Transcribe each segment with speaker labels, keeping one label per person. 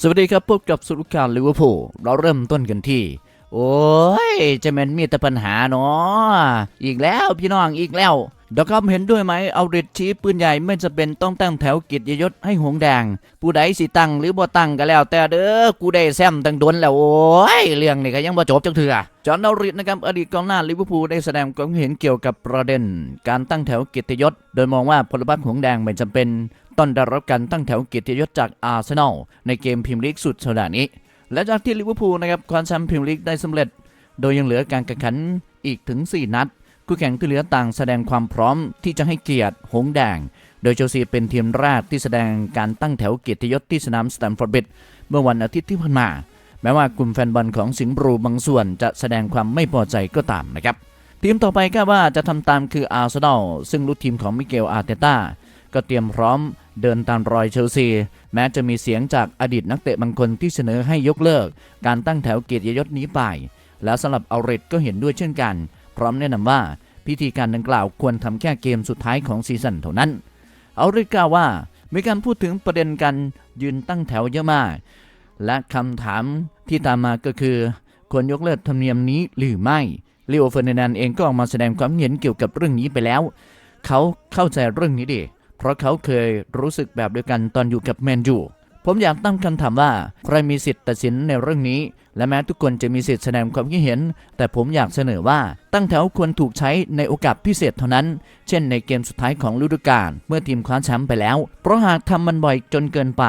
Speaker 1: สวัสดีครับพบกับสุดการลิเวอร์พูลเราเริ่มต้นกันที่ โอ้ยจะแมันมีแต่ปัญหาเนาะอีกแล้วพี่น้องอีกแล้ว ดอกคำเห็นด้วยไหมเอาริดชี้ปืนใหญ่ไม่จะเป็นต้องตั้งแถวกิจยศให้หงแดง ผู้ใดสิตั้งหรือบ่ตั้งก็แล้ว แต่เด้อกูได้แซมตั้งดนแล้วโอ้ยเรื่องนี้ก็ยังบ่จบจังเถื่อจอห์นเอาริดนะครับอดีตกองหน้าลิเวอร์พูลได้แสดงความเห็นเกี่ยวกับประเด็น การตั้งแถวกิจยศ โดยมองว่าพลบัตหงแดงไม่จำเป็นต้องได้รับการตั้งแถวกียรติยศจากอาร์เซนอลในเกมพรีเมียร์ลีกสุดสัปดาห์นี้และจากที่ลิเวอร์พูลนะครับคว้าแชมป์พรีเมียร์ลีกได้สำเร็จ โดยยังเหลือการแข่งขันอีกถึง 4 นัด คู่แข่งที่เหลือต่างแสดงความพร้อมที่จะให้เกียรติหงแดง โดยเชลซีเป็นทีมแรกที่แสดงการตั้งแถวเกียรติยศที่สนามสแตมฟอร์ดบริดจ์เมื่อวันอาทิตย์ที่ผ่านมา แม้ว่ากลุ่มแฟนบอลของสิงห์บลูบางส่วนจะแสดงความไม่พอใจก็ตามนะครับ ทีมต่อไปก็ว่าจะทำตามคืออาร์เซนอลซึ่งลูกทีมของมิเกลอาร์เตต้าก็เตรียมพร้อมเดินตามรอยเชลซี แม้จะมีเสียงจากอดีตนักเตะบางคนที่เสนอให้ยกเลิก การตั้งแถวเกียรติยศนี้ไป แล้วสำหรับอาเรตก็เห็นด้วยเช่นกัน พร้อมแนะนำว่าพิธีการดังกล่าวควรทำแค่เกมสุดท้ายของซีซั่นเท่านั้น เอาเรตกล่าวว่ามีการพูดถึงประเด็นการยืนตั้งแถวเยอะมาก และคำถามที่ตามมาก็คือ ควรยกเลิกธรรมเนียมนี้หรือไม่เลโอเฟอร์นันดนเองก็ออกมาแสดงความเห็นเกี่ยวกับเรื่องนี้ไปแล้ว เขาเข้าใจเรื่องนี้ดี เพราะเขาเคยรู้สึกแบบเดียวกันตอนอยู่กับแมนยูผมอยากตั้งคำถามว่า ใครมีสิทธิ์ตัดสินในเรื่องนี้ และแม้ทุกคนจะมีสิทธิ์แสดงความคิดเห็น แต่ผมอยากเสนอว่าตั้งแถวควรถูกใช้ในโอกาสพิเศษเท่านั้น เช่นในเกมสุดท้ายของฤดูกาลเมื่อทีมคว้าแชมป์ไปแล้ว เพราะหากทำมันบ่อยจนเกินไป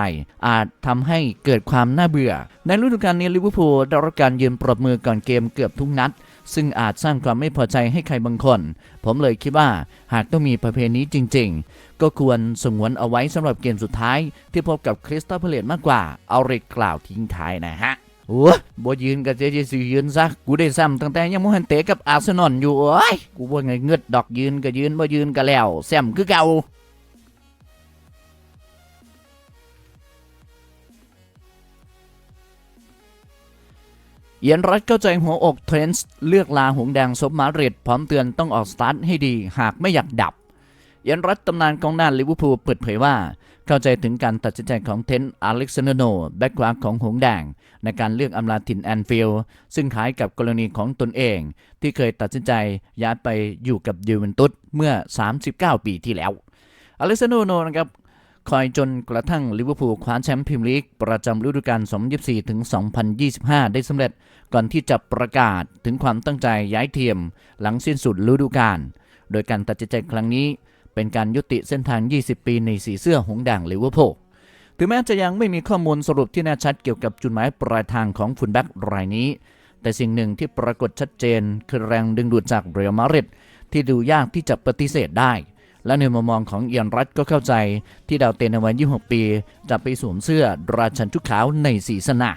Speaker 1: อาจทำให้เกิดความน่าเบื่อ ในฤดูกาลนี้ลิเวอร์พูลได้รับการยืนปรบมือก่อนเกมเกือบทุกนัด ซึ่งอาจสร้างความไม่พอใจให้ใครบางคน ผมเลยคิดว่าหากต้องมีประเพณีจริง ๆ ก็ควรสงวนเอาไว้สำหรับเกมสุดท้าย ที่พบกับคริสตัลเพเลตมากกว่าเอาเรกกล่าวทิ้งท้ายนะฮะ โอ้บ่ยืนก็จะจะสิยืนซะกูได้ซ้ำตั้งแต่ยังบ่ทันเตะกับอาร์เซนอลอยู่โอ้ยกูบ่ไงเงืดดอกยืนก็ยืนบ่ยืนก็แล้วแซมคือเก่าเอียนรัฐเข้าใจหัวอกเทรนส์เลือกลาหงแดงซบมาริดพร้อมเตือนต้องออกสตาร์ทให้ดี หากไม่อยากดับเอียนรัฐตำนานกองหน้าลิเวอร์พูลเปิดเผยว่า เข้าใจถึงการตัดสินใจของเทนอเล็กซานโนแบ็กขวาของหงแดง ในการเลือกอำลาถิ่นแอนฟิลด์ซึ่งคล้ายกับกรณีของตนเอง ที่เคยตัดสินใจย้ายไปอยู่กับยูเวนตุสเมื่อ 39 ปีที่แล้วอเล็กซานโนนะครับคอยจนกระทั่งลิเวอร์พูลคว้าแชมป์พรีเมียร์ลีก ประจำฤดูกาล 2024 ถึง 2025 ได้สำเร็จก่อนที่จะประกาศถึงความตั้งใจย้ายทีมหลังสิ้นสุดฤดูกาล โดยการตัดสินใจครั้งนี้ เป็นการยุติเส้นทาง 20 ปีในสีเสื้อหงส์แดงลิเวอร์พูลถึงแม้จะยังไม่มีข้อมูลสรุปที่แน่ชัดเกี่ยวกับจุดหมายปลายทางของฟุตแบ็กรายนี้ แต่สิ่งหนึ่งที่ปรากฏชัดเจน คือแรงดึงดูดจากเรอัลมาดริดที่ดูยากที่จะปฏิเสธได้ และในมุมมองของเอียนรัตก็เข้าใจ ที่ดาวเตนในวัย26 ปี จะไปสวมเสื้อราชันชุดขาวในสีสนา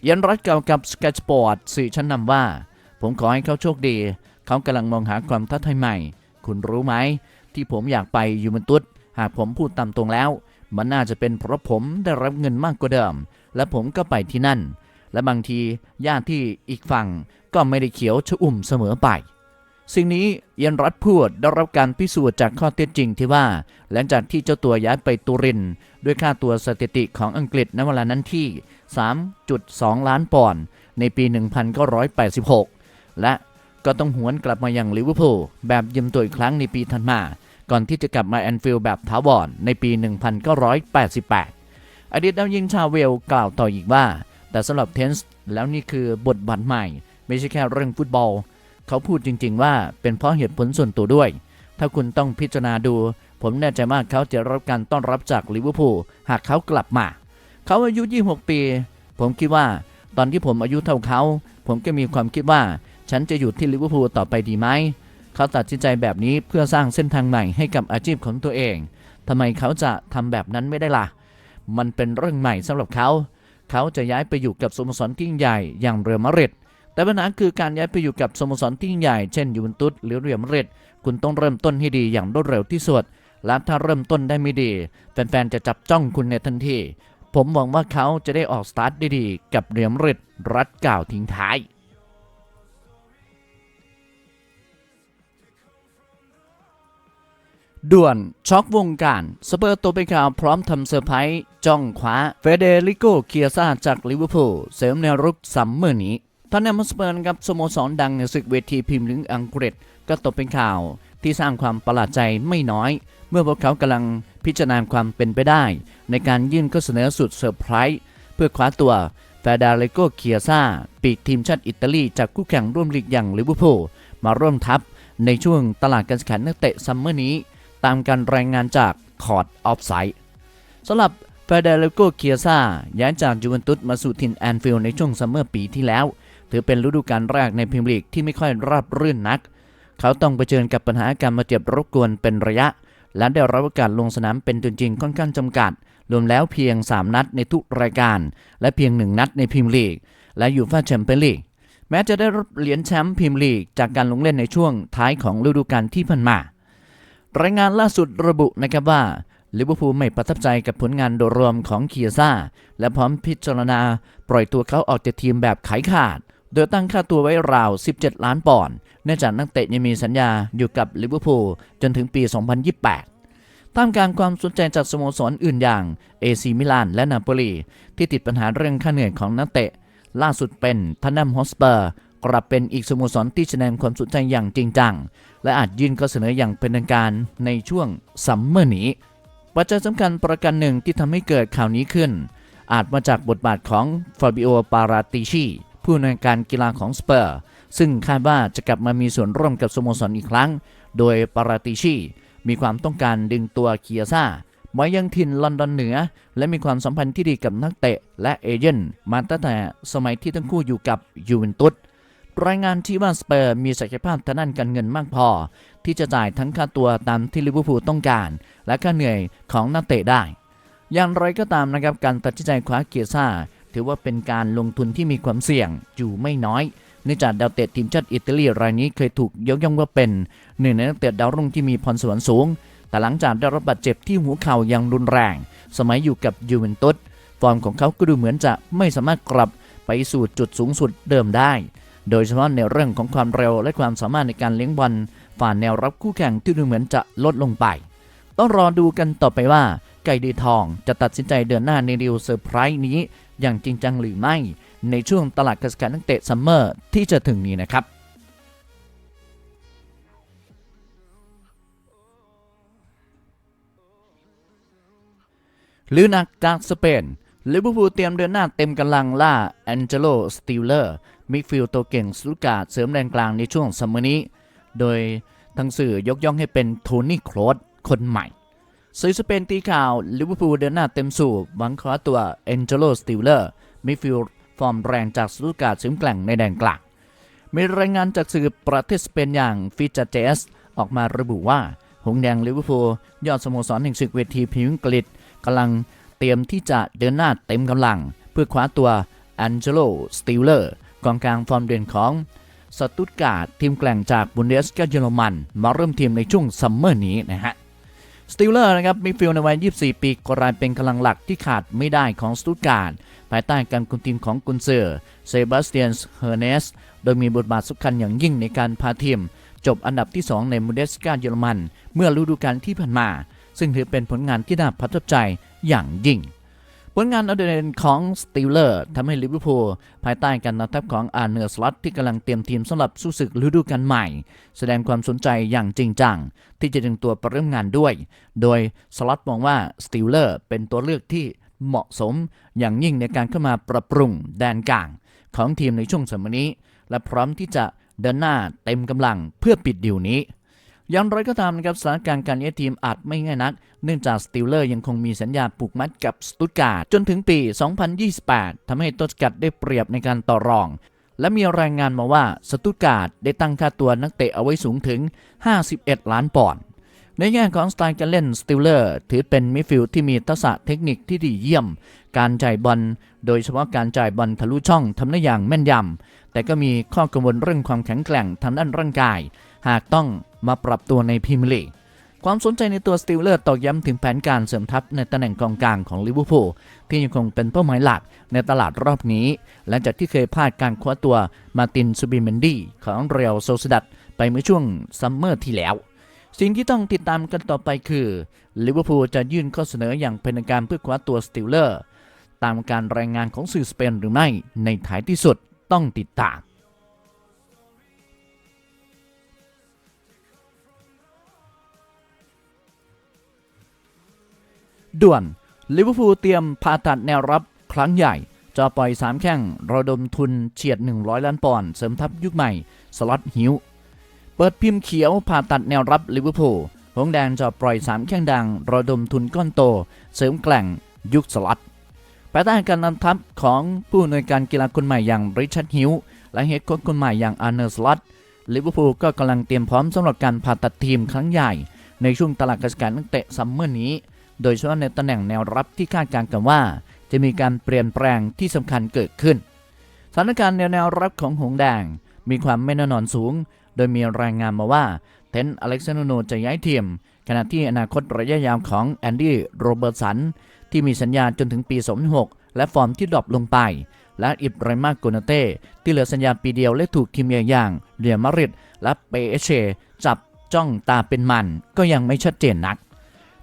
Speaker 1: เอียนรัตกล่าวกับสเก t ตสปอร์ตสื่อชั้นนำว่า ผมขอให้เขาโชคดี เขากำลังมองหาความท้าทายใหม่ คุณรู้ไหม ที่ผมอยากไปยูเวนตุสหากผมพูดตามตรงแล้ว มันน่าจะเป็นเพราะผมได้รับเงินมากกว่าเดิม และผมก็ไปที่นั่น และบางทีญาติที่อีกฝั่งก็ไม่ได้เขียวชอุ่มเสมอไป สิ่งนี้เอียนรัฐพูดได้รับการพิสูจน์จากข้อเท็จจริงที่ว่า หลังจากที่เจ้าตัวย้ายไปตูริน ด้วยค่าตัวสถิติของอังกฤษในเวลานั้นที่ 3.2 ล้านปอนด์ในปี 1986 และก็ต้องหวนกลับมาอยังลิเวอร์พูลแบบยืมตัวอีกครั้งในปีถัดมา ก่อนที่จะกลับมาแอนฟิลด์แบบถาวรในปี 1988 อดีตดาวยิงชาวเวลกล่าวต่ออีกว่า แต่สำหรับเทนส์แล้วนี่คือบทบาทใหม่ ไม่ใช่แค่เรื่องฟุตบอล เขาพูดจริง ๆ ว่าเป็นเพราะเหตุผลส่วนตัวด้วย ถ้าคุณต้องพิจารณาดู ผมแน่ใจว่าเขาจะรับการต้อนรับจากลิเวอร์พูลหากเขากลับมา เขาอายุ 26 ปี ผมคิดว่าตอนที่ผมอายุเท่าเขา ผมก็มีความคิดว่า ฉันจะอยู่ที่ลิเวอร์พูลต่อไปดีไหม เขาตัดสินใจแบบนี้เพื่อสร้างเส้นทางใหม่ให้กับอาชีพของตัวเองทำไมเขาจะทำแบบนั้นไม่ได้ล่ะ มันเป็นเรื่องใหม่สำหรับเขา เขาจะย้ายไปอยู่กับสโมสรที่ใหญ่อย่างเรอัลมาดริดแต่ปัญหาคือการย้ายไปอยู่กับสโมสรที่ใหญ่เช่นยูเวนตุสหรือเรอัลมาดริดคุณต้องเริ่มต้นให้ดีอย่างรวดเร็วที่สุด และถ้าเริ่มต้นได้ไม่ดี แฟนๆ จะจับจ้องคุณในทันที ผมหวังว่าเขาจะได้ออกสตาร์ทด้ดีกับเรียลมาดริดรัดกล่าวทิ้งท้าย ด่วน ช็อกวงการสเปอร์ตัวไปข่าวพร้อมทำเซอร์ไพรส์จ้องคว้าเฟเดริโกเคียซาจากลิเวอร์พูลเสริมแนวรุกซัมเมอร์นี้ทอนแนมสเปอร์นะครับสโมสรดังในศึกเวทีพรีเมียร์ลีกอังกฤษก็ตกเป็นข่าวที่สร้างความประหลาดใจไม่น้อย เมื่อพวกเขากำลังพิจารณาความเป็นไปได้ ในการยื่นข้อเสนอสุดเซอร์ไพรส์เพื่อคว้าตัวเฟเดริโกเคียซาปีกทีมชาติอิตาลีจากคู่แข่งร่วมลีกอย่างลิเวอร์พูลมาร่วมทัพในช่วงตลาดการแข่งขันนักเตะซัมเมอร์นี้ ตามการรายงานจากคอร์ดออฟไซด์สำหรับเฟเดริโกเคียซาย้ายจากยูเวนตุสมาสู่ทินแอนฟิลด์ในช่วงซัมเมอร์ปีที่แล้ว ถือเป็นฤดูกาลแรกในพรีเมียร์ลีกที่ไม่ค่อยราบรื่นนัก เขาต้องเผชิญกับปัญหาการมาเจ็บรบกวนเป็นระยะ และได้รับโอกาสลงสนามเป็นตัวจริงค่อนข้างจำกัด รวมแล้วเพียง 3 นัดในทุกรายการ และเพียง 1 นัดในพรีเมียร์ลีก และยูฟ่าแชมเปี้ยนลีกแม้จะได้รับเหรียญแชมป์พรีเมียร์ลีกจากการลงเล่นในช่วงท้ายของฤดูกาลที่ผ่านมา รายงานล่าสุดระบุนะครับว่าลิเวอร์พูลไม่ประทับใจกับผลงานโดยรวมของเคียซ่า และพร้อมพิจารณา ปล่อยตัวเขาออกจากทีมแบบขายขาด โดยตั้งค่าตัวไว้ราว 17 ล้านปอนด์เนื่องจากนักเตะยังมีสัญญาอยู่กับลิเวอร์พูลจนถึงปี 2028ท่ามกางความสนใจจากสโมสรอื่นอย่างเอซีมิลานและนาโปลีที่ติดปัญหาเรื่องค่าเหนื่อยของนักเตะ ล่าสุดเป็นทันนัมฮอสเปอร์กลับเป็นอีกสโมสรที่แสดงความสนใจอย่างจริงจัง และอาจยื่นข้อเสนออย่างเป็นทางการในช่วงซัมเมอร์นี้ ปัจจัยสำคัญประการหนึ่งที่ทำให้เกิดข่าวนี้ขึ้น อาจมาจากบทบาทของฟาบิโอ ปาราติชี ผู้อำนวยการกีฬาของสเปอร์ ซึ่งคาดว่าจะกลับมามีส่วนร่วมกับสโมสรอีกครั้ง โดยปาราติชี มีความต้องการดึงตัวเคียซ่าไว้ยังถิ่นลอนดอนเหนือ และมีความสัมพันธ์ที่ดีกับนักเตะและเอเจนต์มาตั้งแต่สมัยที่ทั้งคู่อยู่กับยูเวนตุส รายงานที่ว่าสเปอร์มีศักยภาพทางด้านการเงินมากพอ ที่จะจ่ายทั้งค่าตัวตามที่ลิเวอร์พูลต้องการ และค่าเหนื่อยของนักเตะได้ อย่างไรก็ตามนะครับการตัดสินใจคว้าเกียร์ซ่า ถือว่าเป็นการลงทุนที่มีความเสี่ยงอยู่ไม่น้อยเนื่องจากดาวเตะทีมชาติอิตาลีรายนี้เคยถูกยกย่องว่าเป็นหนึ่งในนักเตะดาวรุ่งที่มีพรสวรรค์สูง แต่หลังจากได้รับบาดเจ็บที่หัวเข่าอย่างรุนแรง สมัยอยู่กับยูเวนตุส ฟอร์มของเขาก็ดูเหมือนจะไม่สามารถกลับไปสู่จุดสูงสุดเดิมได้ โดยเฉพาะในเรื่องของความเร็วและความสามารถในการเลี้ยงบอลฝ่าแนวรับคู่แข่งที่ดูเหมือนจะลดลงไป ต้องรอดูกันต่อไปว่า ไก่ดีทองจะตัดสินใจเดินหน้าในดีลเซอร์ไพรส์นี้ อย่างจริงจังหรือไม่ ในช่วงตลาดการซื้อนักเตะซัมเมอร์ที่จะถึงนี้นะครับลือนักจากสเปนลิเวอร์พูลเตรียมเดินหน้าเต็มกำลังล่าแองเจโลสติลเลอร์ มิดฟิลด์ตัวเก่งสุการ์ดเสริมแดนกลางในช่วงซัมเมอร์นี้ โดยทั้งสื่อยกย่องให้เป็นโทนี่โครสคนใหม่สื่อสเปนตีข่าวลิเวอร์พูลเดินหน้าเต็มสูบหวังคว้าตัวแองเจโลสติลเลอร์มิดฟิลด์ฟอร์มแรงจากสุการ์ดเสริมแกร่งในแดนกลางมีรายงานจากสื่อประเทศสเปนอย่างฟิจาเจสออกมาระบุว่า หงแดงลิเวอร์พูลยอดสโมสรแห่งศึกเวทีพรีเมียร์อังกฤษกำลังเตรียมที่จะเดินหน้าเต็มกำลัง เพื่อคว้าตัวแองเจโลสติลเลอร์ กองกลางฟอร์มเด่นของสตุตการ์ดทีมแกร่งจากบุนเดสกาเยอรมัน มาเริ่มทีมในช่วงซัมเมอร์นี้นะฮะสติลเลอร์นะครับมีฟิลในวัย 24 ปีกลายเป็นกำลังหลักที่ขาดไม่ได้ของสตุตการ์ดภายใต้การคุมทีมของกุนเซอร์เซบาสเตียนเฮอร์เนส โดยมีบทบาทสำคัญอย่างยิ่งในการพาทีม จบอันดับที่ 2 ในบุนเดสกาเยอรมัน เมื่อฤดูกาลที่ผ่านมา ซึ่งถือเป็นผลงานที่น่าประทับใจอย่างยิ่ง ผลงานอาเด่นของสติลเลอร์ทำให้ลิเวอร์พูลภายใต้การนำทัพของอาร์เนอร์สล็อตที่กำลังเตรียมทีมสำหรับสู้ศึกฤดูกาลใหม่ แสดงความสนใจอย่างจริงจัง ที่จะดึงตัวไปเริ่มงานด้วย โดยสล็อตมองว่าสติลเลอร์เป็นตัวเลือกที่เหมาะสมอย่างยิ่งในการเข้ามาปรับปรุงแดนกลางของทีมในช่วงสมัยนี้ และพร้อมที่จะเดินหน้าเต็มกำลังเพื่อปิดดีลนี้ อย่างไรก็ตามนะครับสถานการณ์การย้ายทีมอาจไม่ง่ายนัก เนื่องจากสติลเลอร์ยังคงมีสัญญาผูกมัดกับสตุตการ์ดจนถึงปี 2028ทำให้ต้นสกัดได้เปรียบในการต่อรอง และมีรายงานมาว่าสตุตการ์ดได้ตั้งค่าตัวนักเตะเอาไว้สูงถึง 51 ล้านปอนด์ในแง่ของสไตล์การเล่นสติลเลอร์ถือเป็นมิดฟิลด์ที่มีทักษะเทคนิคที่ดีเยี่ยม การจ่ายบอลโดยเฉพาะการจ่ายบอลทะลุช่องทำได้อย่างแม่นยำ แต่ก็มีข้อกังวลเรื่องความแข็งแกร่งทางด้านร่างกาย หากต้องมาปรับตัวในพรีเมียร์ลีกความสนใจในตัวสติลเลอร์ตอกย้ำถึงแผนการเสริมทัพในตำแหน่งกองกลางของลิเวอร์พูลที่ยังคงเป็นเป้าหมายหลักในตลาดรอบนี้ หลังจากที่เคยพลาดการคว้าตัวมาตินซูบิเมนดีของเรียลโซซดัดไปเมื่อช่วงซัมเมอร์ที่แล้ว สิ่งที่ต้องติดตามกันต่อไปคือลิเวอร์พูลจะยื่นข้อเสนออย่างเป็นการเพื่อคว้าตัวสติลเลอร์ตามการรายงานของสื่อสเปนหรือไม่ในท้ายที่สุดต้องติดตาม ด่วน ลิเวอร์พูลเตรียมผ่าตัดแนวรับครั้งใหญ่ จะปล่อย 3 แข้งระดมทุนเฉียด 100 ล้านปอนด์เสริมทัพยุคใหม่ สล็อตฮิวเปิดพิมพ์เขียวผ่าตัดแนวรับลิเวอร์พูลหงแดงจะปล่อย 3 แข้งดังระดมทุนก้อนโต เสริมแกล่งยุคสล็อตภายใต้การนำทัพของผู้อำนวยการกีฬาคนใหม่อย่างริชาร์ดฮิวและเฮดโค้ชคนใหม่อย่างอาร์เนอร์สล็อตลิเวอร์พูลก็กำลังเตรียมพร้อมสำหรับการผ่าตัดทีมครั้งใหญ่ ในช่วงตลาดกระแสนักเตะซัมเมอร์นี้ โดยเฉพาะในตำแหน่งแนวรับที่คาดการณ์กันว่า จะมีการเปลี่ยนแปลงที่สำคัญเกิดขึ้น สถานการณ์แนวแนวรับของหงแดง มีความไม่แน่นอนสูง โดยมีรายงานมาว่าเทนต์อเล็กซานโนจะย้ายทีมขณะที่อนาคตระยะยาวของแอนดี้โรเบิร์ตสันที่มีสัญญาจนถึงปี 2006 และฟอร์มที่ดรอปลงไป และอิบไรมาโกนาเต้ที่เหลือสัญญาปีเดียวและถูกทีมใหญ่อย่างเรียมาริดและเปเชจับจ้องตาเป็นมันก็ยังไม่ชัดเจนนัก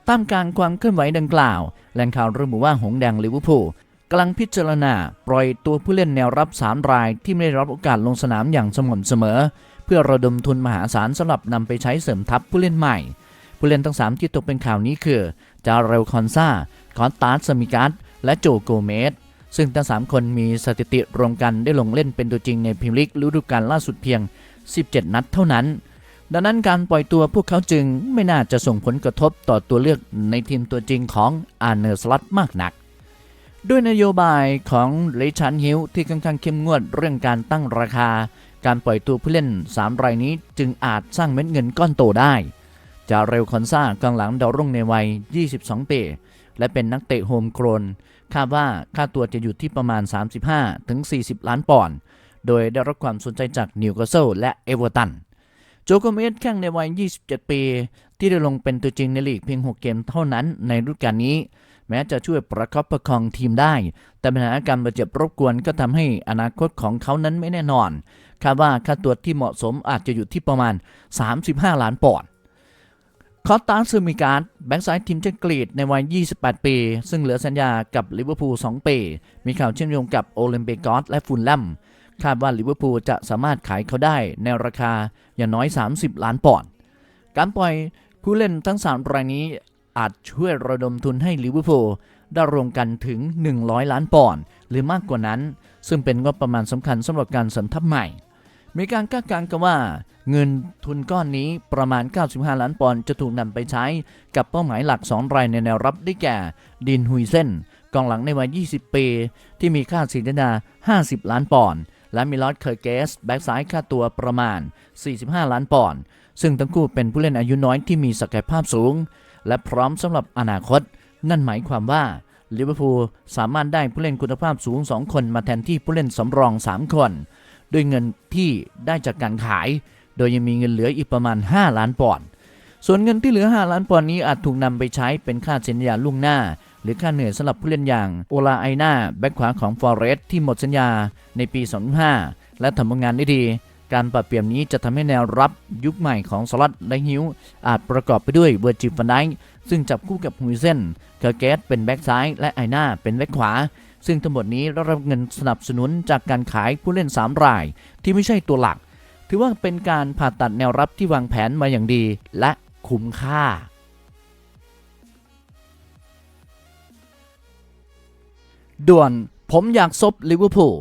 Speaker 1: ตามการความเคลื่อนไหวดังกล่าว แหล่งข่าวระบุว่าหงแดงลิเวอร์พูลกำลังพิจารณา ปล่อยตัวผู้เล่นแนวรับ 3 รายที่ไม่ได้รับโอกาสลงสนามอย่างสม่ำเสมอ เพื่อระดมทุนมหาศาลสำหรับนำไปใช้เสริมทัพผู้เล่นใหม่ ผู้เล่นทั้ง 3 ที่ตกเป็นข่าวนี้คือ จาเรลคอนซาคอนตาสมิกัสและโจโกเมสซึ่งทั้ง 3 คนมีสถิติรวมกันได้ลงเล่นเป็นตัวจริงในพรีเมียร์ลีกฤดูกาลล่าสุดเพียง 17 นัดเท่านั้น ดังนั้นการปล่อยตัวพวกเขาจึงไม่น่าจะส่งผลกระทบต่อตัวเลือกในทีมตัวจริงของอาร์เนอร์สลัตมากนัก ด้วยนโยบายของเลชันฮิลที่ค่อนข้างเข้มงวดเรื่องการตั้งราคา การปล่อยตัวผู้เล่น 3 รายนี้จึงอาจสร้างเม็ดเงินก้อนโตได้ จาเรลคอนซากองหลังดาวรุ่งในวัย 22 ปี และเป็นนักเตะโฮมโกรนคาดว่าค่าตัวจะอยู่ที่ประมาณ 35-40 ล้านปอนด์โดยได้รับความสนใจจากนิวคาสเซิลและเอเวอร์ตัน โจโกเมสแข่งในวัย 27 ปี ที่ได้ลงเป็นตัวจริงในลีกเพียง 6 เกมเท่านั้นในฤดูกาลนี้ แม้จะช่วยประคับประคองทีมได้ แต่ปัญหาการบาดเจ็บรบกวนก็ทำให้อนาคตของเขานั้นไม่แน่นอน คาดว่าค่าตัวที่เหมาะสมอาจจะอยู่ที่ประมาณ 35 ล้านปอนด์คอสตานซูมิการ์ดแบ็กซ้ายทีมชาติกรีกในวัย 28 ปี ซึ่งเหลือสัญญากับลิเวอร์พูล 2 ปี มีข่าวเชื่อมโยงกับโอลิมเปกอสและฟุลแลม คาดว่าลิเวอร์พูลจะสามารถขายเขาได้ในราคาอย่างน้อย 30 ล้านปอนด์การปล่อยผู้เล่นทั้ง 3 รายนี้อาจช่วยระดมทุนให้ลิเวอร์พูลได้รวมกันถึง 100 ล้านปอนด์หรือมากกว่านั้น ซึ่งเป็นงบประมาณสำคัญสำหรับการสริมทัพใหม่ มีการคาดการณ์กันว่า เงินทุนก้อนนี้ประมาณ 95 ล้านปอนด์จะถูกนำไปใช้กับเป้าหมายหลัก 2 รายในแนวรับได้แก่ ดินฮุยเซนกองหลังในวัย 20 ปี ที่มีค่าสินธนา 50 ล้านปอนด์ และมิลอสเคอร์เกสแบ็กซ้ายค่าตัวประมาณ 45 ล้านปอนด์ซึ่งทั้งคู่เป็นผู้เล่นอายุน้อยที่มีศักยภาพสูง และพร้อมสำหรับอนาคต นั่นหมายความว่าลิเวอร์พูลสามารถได้ผู้เล่นคุณภาพสูง 2 คนมาแทนที่ผู้เล่นสำรอง 3 คน ด้วยเงินที่ได้จากการขาย โดยยังมีเงินเหลืออีกประมาณ 5 ล้านปอนด์ส่วนเงินที่เหลือ 5 ล้านปอนด์นี้อาจถูกนำไปใช้เป็นค่าสัญญาล่วงหน้า หรือค่าเหนื่อยสำหรับผู้เล่นอย่างโอลาไอนาแบ็คขวาของฟอร์เรสที่หมดสัญญาในปี 2005 และทำผลงานได้ดี การปรับเปลี่ยนนี้จะทำให้แนวรับยุคใหม่ของสลัดและฮิวอาจประกอบไปด้วยเวอร์จิฟันไดซึ่งจับคู่กับฮุยเซนเคอร์เกสเป็นแบ็กซ้าย และไอนาเป็นแบ็กขวา ซึ่งทั้งหมดนี้รับเงินสนับสนุนจากการขายผู้เล่น 3 ราย ที่ไม่ใช่ตัวหลัก ถือว่าเป็นการผ่าตัดแนวรับที่วางแผนมาอย่างดีและคุ้มค่า ด่วน ผมอยากซบลิเวอร์พูล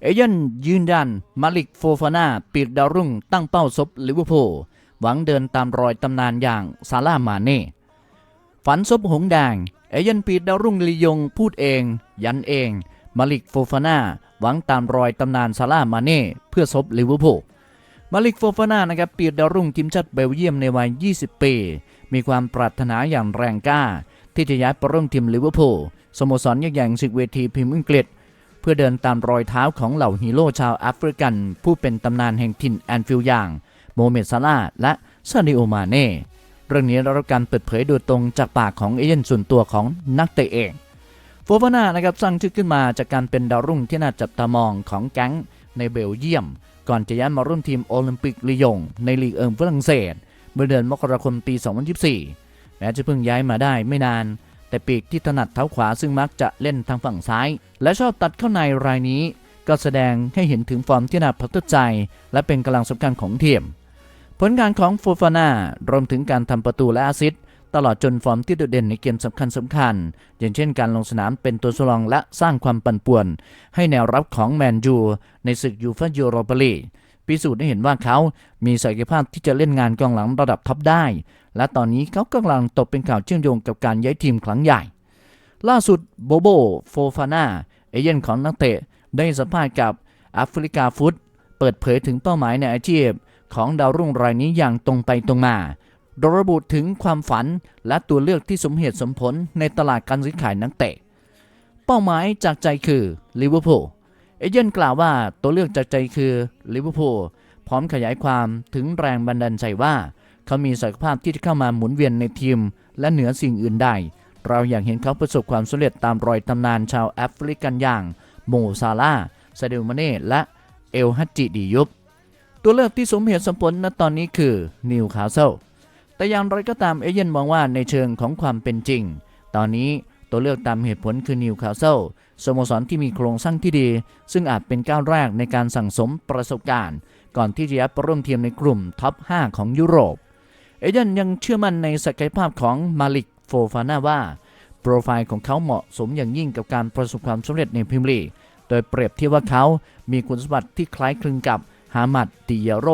Speaker 1: เอเย่นยืนยัน มาลิกโฟฟาน่าปิดดาวรุ่งตั้งเป้าซบลิเวอร์พูล หวังเดินตามรอยตำนานอย่างซาร่ามาเน่ ฝันซบหงแดง เอเย่นปีดดาวรุ่งลียงพูดเอง ยันเอง มาลิกโฟฟาน่าหวังตามรอยตำนานซาร่ามาเน่ เพื่อซบลิเวอร์พูลมาลิกโฟฟาน่านะครับปีดดาวรุ่งทีมชาติเบลเยียมในวัย 20 ปี มีความปรารถนาอย่างแรงกล้า ที่จะย้ายไปร่วมทีมลิเวอร์พูล สโมสรยักษ์ใหญ่ศึกเวทีพรีเมียร์อังกฤษ เพื่อเดินตามรอยเท้าของเหล่าฮีโร่ชาวแอฟริกัน ผู้เป็นตำนานแห่งถิ่นแอนฟิลด์อย่าง โมเมดซาลาและซาดิโอมาเน่เรื่องนี้ได้รับการเปิดเผยโดยตรงจากปากของเอเย่นส่วนตัวของนักเตะเองโฟฟาน่านะครับสร้างชื่อขึ้นมาจากการเป็นดาวรุ่งที่น่าจับตามองของแก๊งในเบลเยียม ก่อนจะย้ายมาร่วมทีมโอลิมปิกลียง ในลีกเอิงฝรั่งเศส เมื่อเดือนมกราคมปี 2024 แม้จะเพิ่งย้ายมาได้ไม่นาน แต่ปีกที่ถนัดเท้าขวาซึ่งมักจะเล่นทางฝั่งซ้าย และชอบตัดเข้าในรายนี้ ก็แสดงให้เห็นถึงฟอร์มที่น่าประทับใจ และเป็นกำลังสำคัญของทีมผลงานของโฟฟาน่ารวมถึงการทำประตูและแอสซิสต์ตลอดจนฟอร์มที่โดดเด่นในเกมสำคัญสำคัญ อย่างเช่นการลงสนามเป็นตัวสำรองและสร้างความปั่นป่วน ให้แนวรับของแมนยูในศึกยูฟ่ายูโรปาลีก พิสูจน์ให้เห็นว่าเขามีศักยภาพที่จะเล่นงานกองหลังระดับท็อปได้ และตอนนี้เขากำลังตกเป็นข่าวเชื่อมโยงกับการย้ายทีมครั้งใหญ่ ล่าสุดโบโบโฟฟาน่าเอเย่นของนักเตะได้สัมภาษณ์กับแอฟริกาฟุตเปิดเผยถึงเป้าหมายในอาชีพ ของดาวรุ่งรายนี้อย่างตรงไปตรงมาโดยระบุถึงความฝันและตัวเลือกที่สมเหตุสมผลในตลาดการซื้อขายนักเตะ เป้าหมายจากใจคือลิเวอร์พูล เอเย่นกล่าวว่าตัวเลือกจากใจคือลิเวอร์พูลพร้อมขยายความถึงแรงบันดาลใจว่า เขามีศักยภาพที่จะเข้ามาหมุนเวียนในทีม และเหนือสิ่งอื่นใด เราอยากเห็นเขาประสบความสำเร็จตามรอยตำนานชาวแอฟริกันอย่างโมซาลาซาเดลมาเน่และเอลฮัจจิดิยุบตัวเลือกที่สมเหตุสมผลณตอนนี้คือนิวคาสเซิลแต่อย่างไรก็ตามเอเย่นมองว่าในเชิงของความเป็นจริง ตอนนี้ ตัวเลือกตามเหตุผลคือนิวคาสเซิลสโมสรที่มีโครงสร้างที่ดี ซึ่งอาจเป็นก้าวแรกในการสั่งสมประสบการณ์ ก่อนที่จะยับร่วมทีมในกลุ่มท็อป 5 ของยุโรป เอเย่นยังเชื่อมั่นในศักยภาพของมาลิกโฟฟาน่าว่า โปรไฟล์ของเขาเหมาะสมอย่างยิ่งกับการประสบความสำเร็จในพรีเมียร์ลีโดยเปรียบเทียบว่าเขามีคุณสมบัติที่คล้ายคลึงกับฮามัดดิเยโร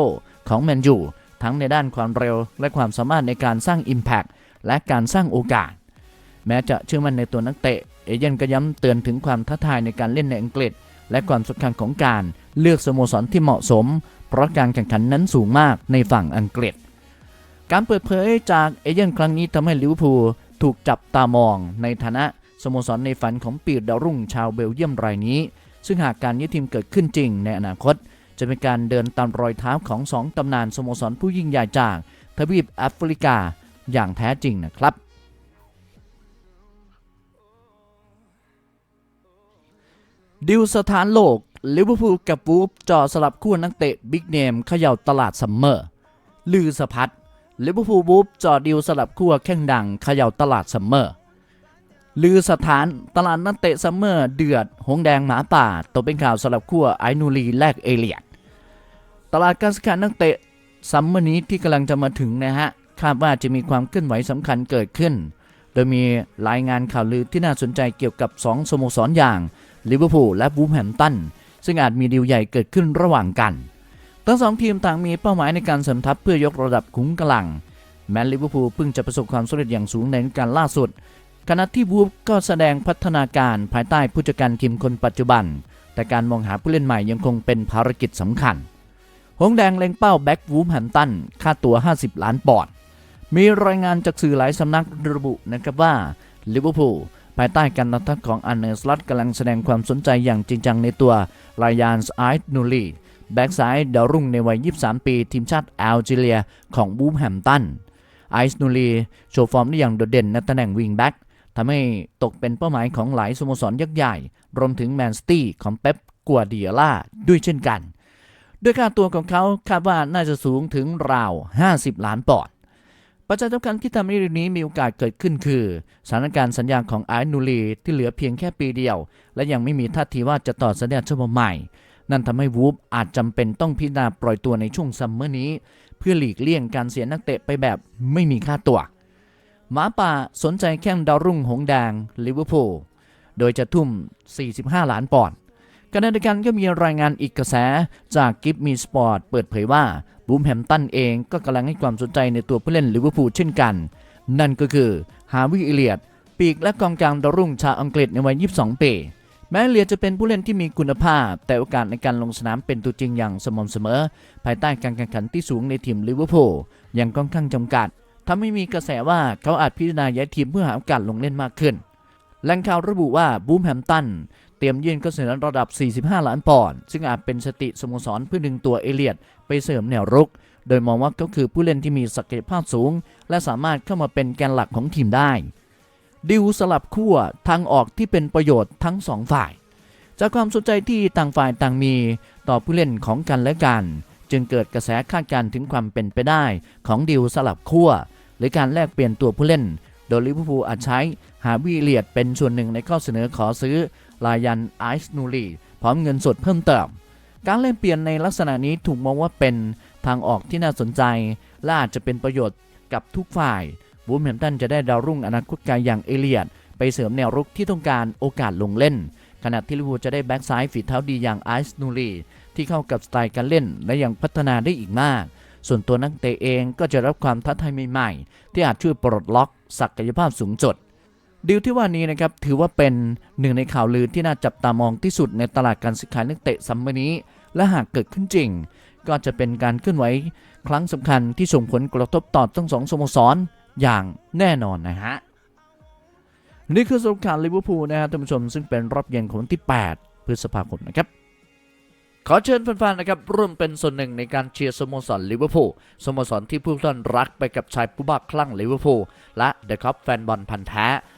Speaker 1: ของแมนยูทั้งในด้านความเร็วและความสามารถในการสร้าง Impact และการสร้างโอกาส แม้จะเชื่อมั่นในตัวนักเตะ เอเย่นก็ย้ำเตือนถึงความท้าทายในการเล่นในอังกฤษ และความสำคัญของการเลือกสโมสรที่เหมาะสม เพราะการแข่งขันนั้นสูงมากในฝั่งอังกฤษ การเปิดเผยจากเอเย่นครั้งนี้ทำให้ลิเวอร์พูลถูกจับตามองในฐานะสโมสรในฝันของปีดดาวรุ่งชาวเบลเยียมรายนี้ ซึ่งหากการยึดทีมเกิดขึ้นจริงในอนาคต จะเป็นการเดินตามรอยเท้าของสองตำนานสโมสรผู้ยิ่งใหญ่จากทวีปแอฟริกาอย่างแท้จริงนะครับ ดิวสถานโลกลิเวอร์พูลกับวูฟจ่อสลับคู่นักเตะบิ๊กเนมเขย่าตลาดซัมเมอร์ ลือสะพัดลิเวอร์พูลวูฟจ่อดิวสลับคู่แข่งดังเขย่าตลาดซัมเมอร์ ลือสถานตลาดนักเตะซัมเมอร์เดือด หงแดงหมาป่าตกเป็นข่าวสลับคู่ไอนูรีแลกเอเลียดตลาดการซื้อขายนักเตะซัมเมอร์นี้ที่กำลังจะมาถึงนะฮะคาดว่าจะมีความเคลื่อนไหวสำคัญเกิดขึ้น โดยมีรายงานข่าวลือที่น่าสนใจเกี่ยวกับ 2 สโมสรอย่าง ลิเวอร์พูลและวูฟแฮมตันซึ่งอาจมีดีลใหญ่เกิดขึ้นระหว่างกัน ทั้งสองทีมต่างมีเป้าหมายในการเสริมทัพเพื่อยกระดับขุมกำลัง แม้ลิเวอร์พูลเพิ่งจะประสบความสำเร็จอย่างสูงในฤดูการล่าสุด ขณะที่วูฟก็แสดงพัฒนาการภายใต้ผู้จัดการทีมคนปัจจุบัน แต่การมองหาผู้เล่นใหม่ยังคงเป็นภารกิจสำคัญ หงแดงเล็งเป้าแบ็กวูฟแฮมตันค่าตัว 50 ล้านปอนด์มีรายงานจากสื่อหลายสำนักระบุนะครับว่าลิเวอร์พูล ภายใต้การนัดทัดของอันเนอร์สลัตกำลังแสดงความสนใจอย่างจริงจังในตัวรายานส์ไอท์นูลีแบ็กซ้ายดาวรุ่งในวัย 23 ปี ทีมชาติแอลจีเรียของบูมแฮมตันไอซ์นูลีโชว์ฟอร์มได้อย่างโดดเด่นในตำแหน่งวิงแบ็กทำให้ตกเป็นเป้าหมายของหลายสโมสรยักษ์ใหญ่ รวมถึงแมนสตี้ของเป๊ปกัวเดียล่าด้วยเช่นกัน ด้วยค่าตัวของเขาคาดว่าน่าจะสูงถึงราว 50 ล้านปอนด์ ปัจจัยสำคัญที่ทำให้เรื่องนี้มีโอกาสเกิดขึ้นคือ สถานการณ์สัญญาของไอซ์นูลีที่เหลือเพียงแค่ปีเดียว และยังไม่มีท่าทีว่าจะต่อสัญญาฉบับใหม่ นั่นทำให้วูฟอาจจำเป็นต้องพิจารณาปล่อยตัวในช่วงซัมเมอร์นี้ เพื่อหลีกเลี่ยงการเสียนักเตะไปแบบไม่มีค่าตัวหมาป่าสนใจแข้งดาวรุ่งหงแดงลิเวอร์พูลโดยจะทุ่ม 45 ล้านปอนด์ ขณะเดียวกันก็มีรายงานอีกกระแสจากกิฟมีสปอร์ตเปิดเผยว่าบูมแฮมตันเองก็กำลังให้ความสนใจในตัวผู้เล่นลิเวอร์พูลเช่นกัน นั่นก็คือฮาวิเอเลียดปีกและกองกลางดาวรุ่งชาวอังกฤษในวัย 22 ปี แม้เลียจะเป็นผู้เล่นที่มีคุณภาพ แต่โอกาสในการลงสนามเป็นตัวจริงอย่างสม่ำเสมอ ภายใต้การแข่งขันที่สูงในทีมลิเวอร์พูลยังค่อนข้างจำกัดทำให้มีกระแสว่าเขาอาจพิจารณาย้ายทีมเพื่อหาโอกาสลงเล่นมากขึ้นแหล่งข่าวระบุว่าบูมแฮมตัน เตรียมยื่นข้อเสนอระดับ 45 ล้านปอนด์ซึ่งอาจเป็นสติสโมสรเพื่อดึงตัวเอเลียดไปเสริมแนวรุก โดยมองว่าเขาคือผู้เล่นที่มีศักยภาพสูง และสามารถเข้ามาเป็นแกนหลักของทีมได้ ดิวสลับขั้วทางออกที่เป็นประโยชน์ทั้งสองฝ่าย จากความสนใจที่ต่างฝ่ายต่างมีต่อผู้เล่นของกันและกัน จึงเกิดกระแสคาดการณ์ถึงความเป็นไปได้ของดิวสลับขั้วหรือการแลกเปลี่ยนตัวผู้เล่น โดยลิเวอร์พูลอาจใช้ฮาวิเลียดเป็นส่วนหนึ่งในข้อเสนอขอซื้อ ลายันไอซ์นูรีพร้อมเงินสดเพิ่มเติม การเล่นเปลี่ยนในลักษณะนี้ถูกมองว่าเป็นทางออกที่น่าสนใจ และอาจจะเป็นประโยชน์กับทุกฝ่ายบูมแฮมตันจะได้ดาวรุ่งอนาคตไกลอย่างเอเลียดไปเสริมแนวรุกที่ต้องการโอกาสลงเล่น ขณะที่ลิเวอร์พูลจะได้แบ็กซ้ายฝีเท้าดีอย่างไอซ์นูรีที่เข้ากับสไตล์การเล่นและยังพัฒนาได้อีกมาก ส่วนตัวนักเตะเองก็จะรับความท้าทายใหม่ๆ ที่อาจช่วยปลดล็อกศักยภาพสูงสุด ดีลที่ว่านี้นะครับถือว่าเป็นหนึ่งในข่าวลือที่น่าจับตามองที่สุดในตลาดการซื้อขายนักเตะซัมเมอร์นี้ และหากเกิดขึ้นจริง ก็จะเป็นการเคลื่อนไหวครั้งสำคัญที่ส่งผลกระทบต่อทั้งสองสโมสรอย่างแน่นอนนะฮะนี่คือสรุปข่าวลิเวอร์พูลนะฮะท่านผู้ชมซึ่งเป็นรอบเย็นของวันที่ 8 พฤษภาคมนะครับขอเชิญแฟนๆนะครับร่วมเป็นส่วนหนึ่งในการเชียร์สโมสรลิเวอร์พูลสโมสรที่ผู้ท่านรักไปกับชายผู้บ้าคลั่งลิเวอร์พูลและเดอะคัพแฟนบอลพันธ์แท้